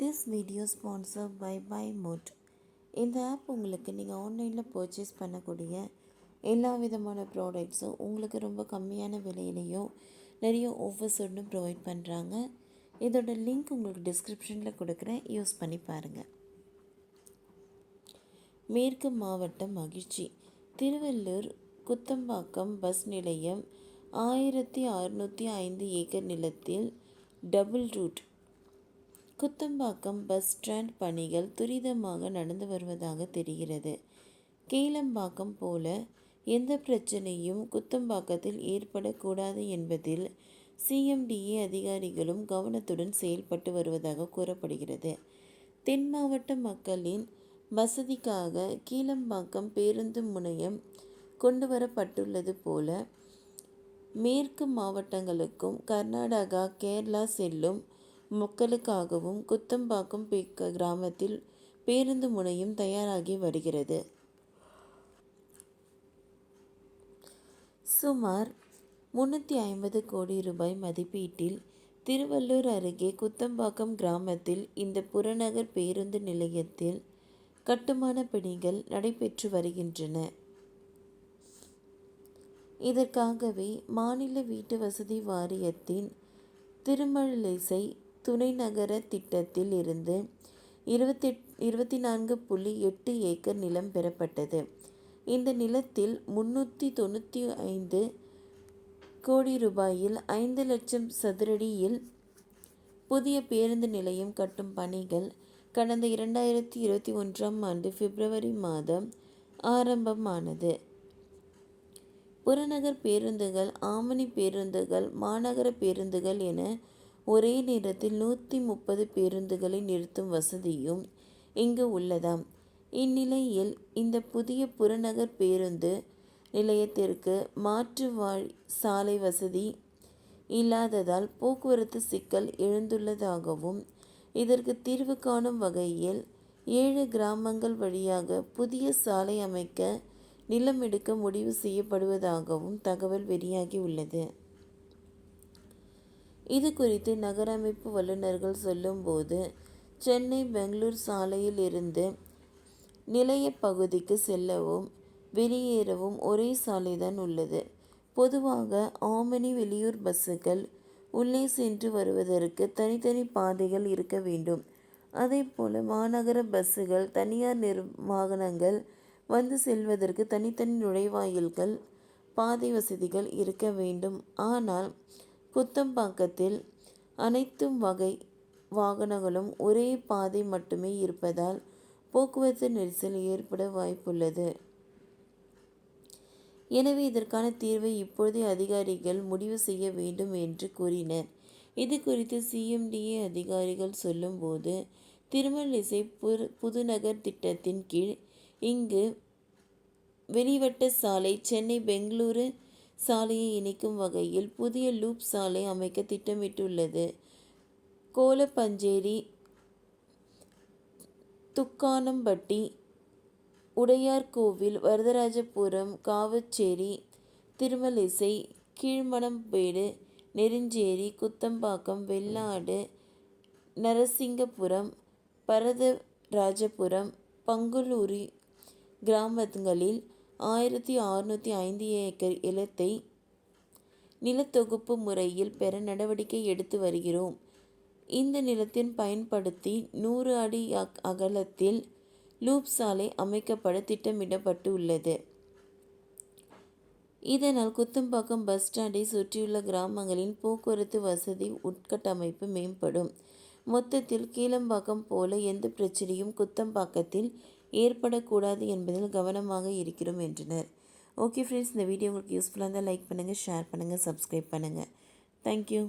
This video sponsor by by mode இந்த app உங்களுக்கு நீங்கள் ஆன்லைனில் பர்ச்சேஸ் பண்ணக்கூடிய எல்லா விதமான ப்ராடக்ட்ஸும் உங்களுக்கு ரொம்ப கம்மியான விலையிலையும் நிறைய ஆஃபர்ஸோடு ப்ரொவைட் பண்ணுறாங்க இதோட லிங்க் உங்களுக்கு டிஸ்கிரிப்ஷனில் கொடுக்குறேன். யூஸ் பண்ணி பாருங்கள் மேற்கு மாவட்டம் மகிழ்ச்சி. திருவள்ளூர் குத்தம்பாக்கம் பஸ் நிலையம் ஆயிரத்தி அறுநூற்றி ஐந்து ஏக்கர் நிலத்தில் double route Kuthambakkam bus stand பணிகள் துரிதமாக நடந்து வருவதாக தெரிகிறது. கீழம்பாக்கம் போல எந்த பிரச்சனையும் குத்தம்பாக்கத்தில் ஏற்படக்கூடாது என்பதில் சிஎம்டிஏ அதிகாரிகளும் கவனத்துடன் செயல்பட்டு வருவதாக கூறப்படுகிறது. தென் மாவட்ட மக்களின் வசதிக்காக கீழம்பாக்கம் பேருந்து முனையம் கொண்டு வரப்பட்டுள்ளது போல மேற்கு மாவட்டங்களுக்கும் கர்நாடகா கேரளா செல்லும் மக்களுக்காகவும் குத்தம்பாக்கம் கிராமத்தில் பேருந்து முனையம் தயாராகி வருகிறது. சுமார் முன்னூற்றி ஐம்பது கோடி ரூபாய் மதிப்பீட்டில் திருவள்ளூர் அருகே குத்தம்பாக்கம் கிராமத்தில் இந்த புறநகர் பேருந்து நிலையத்தில் கட்டுமான பணிகள் நடைபெற்று வருகின்றன. இதற்காகவே மாநில வீட்டு வசதி வாரியத்தின் திருமழிசை துணை நகர திட்டத்தில் இருந்து இருபத்தி இருபத்தி நான்கு புள்ளி எட்டு ஏக்கர் நிலம் பெறப்பட்டது. இந்த நிலத்தில் முன்னூற்றி தொண்ணூற்றி ஐந்து கோடி ரூபாயில் ஐந்து லட்சம் சதுரடியில் புதிய பேருந்து நிலையம் கட்டும் பணிகள் கடந்த இரண்டாயிரத்தி இருபத்தி ஒன்றாம் ஆண்டு பிப்ரவரி மாதம் ஆரம்பமானது. புறநகர் பேருந்துகள் ஆமணி பேருந்துகள் மாநகர பேருந்துகள் என ஒரே நேரத்தில் நூற்றி முப்பது பேருந்துகளை நிறுத்தும் வசதியும் இங்கு உள்ளதாம். இந்நிலையில் இந்த புதிய புறநகர் பேருந்து நிலையத்திற்கு மாற்று வாழ் சாலை வசதி இல்லாததால் போக்குவரத்து சிக்கல் எழுந்துள்ளதாகவும் இதற்கு தீர்வு காணும் வகையில் ஏழு கிராமங்கள் வழியாக புதிய சாலை அமைக்க நிலம் எடுக்க முடிவு செய்யப்படுவதாகவும் தகவல் வெளியாகி உள்ளது. இது குறித்து நகரமைப்பு வல்லுநர்கள் சொல்லும்போது சென்னை பெங்களூர் சாலையில் இருந்து நிலைய பகுதிக்கு செல்லவும் வெளியேறவும் ஒரே சாலைதான் உள்ளது. பொதுவாக ஆமணி வெளியூர் பஸ்ஸுகள் உள்ளே சென்று வருவதற்கு தனித்தனி பாதைகள் இருக்க வேண்டும். அதே போல் மாநகர பஸ்ஸுகள் தனியார் நிர் வாகனங்கள் வந்து செல்வதற்கு தனித்தனி நுழைவாயில்கள் பாதை வசதிகள் இருக்க வேண்டும். ஆனால் குத்தம்பாக்கத்தில் அனைத்து வகை வாகனங்களும் ஒரே பாதை மட்டுமே இருப்பதால் போக்குவரத்து நெரிசல் ஏற்பட வாய்ப்புள்ளது. எனவே இதற்கான தீர்வை இப்பொழுதே அதிகாரிகள் முடிவு செய்ய வேண்டும் என்று கூறினர். இது குறித்து சிஎம்டிஏ அதிகாரிகள் சொல்லும்போது திருமலிசை புது புதுநகர் திட்டத்தின் கீழ் இங்கு வெளிவட்ட சாலை சென்னை பெங்களூரு சாலையை இணைக்கும் வகையில் புதிய லூப் சாலை அமைக்க திட்டமிட்டுள்ளது. கோலப்பஞ்சேரி துக்கானம்பட்டி உடையார்கோவில் வரதராஜபுரம் காவச்சேரி திருமலிசை கீழ்மணம்பேடு நெருஞ்சேரி குத்தம்பாக்கம் வெள்ளாடு நரசிங்கபுரம் பரதராஜபுரம் பங்குலூரி கிராமங்களில் ஆயிரத்தி அறுநூற்றி ஐந்து ஏக்கர் இலத்தை நிலத்தொகுப்பு முறையில் பெற நடவடிக்கை எடுத்து வருகிறோம். இந்த நிலத்தின் பயன்படுத்தி நூறு அடி அகலத்தில் லூப் சாலை அமைக்கப்பட திட்டமிடப்பட்டு உள்ளது இதனால் குத்தம்பாக்கம் பஸ் ஸ்டாண்டை சுற்றியுள்ள கிராமங்களின் போக்குவரத்து வசதி உட்கட்டமைப்பு மேம்படும். மொத்தத்தில் கீழம்பாக்கம் போல எந்த பிரச்சனையும் குத்தம்பாக்கத்தில் ஏற்படக்கூடாது என்பதில் கவனமாக இருக்கிறோம் என்றனர். ஓகே ஃப்ரெண்ட்ஸ் இந்த வீடியோ உங்களுக்கு யூஸ்ஃபுல்லாக இருந்தால் லைக் பண்ணுங்கள் ஷேர் பண்ணுங்கள் சப்ஸ்கிரைப் பண்ணுங்கள் தேங்க்யூ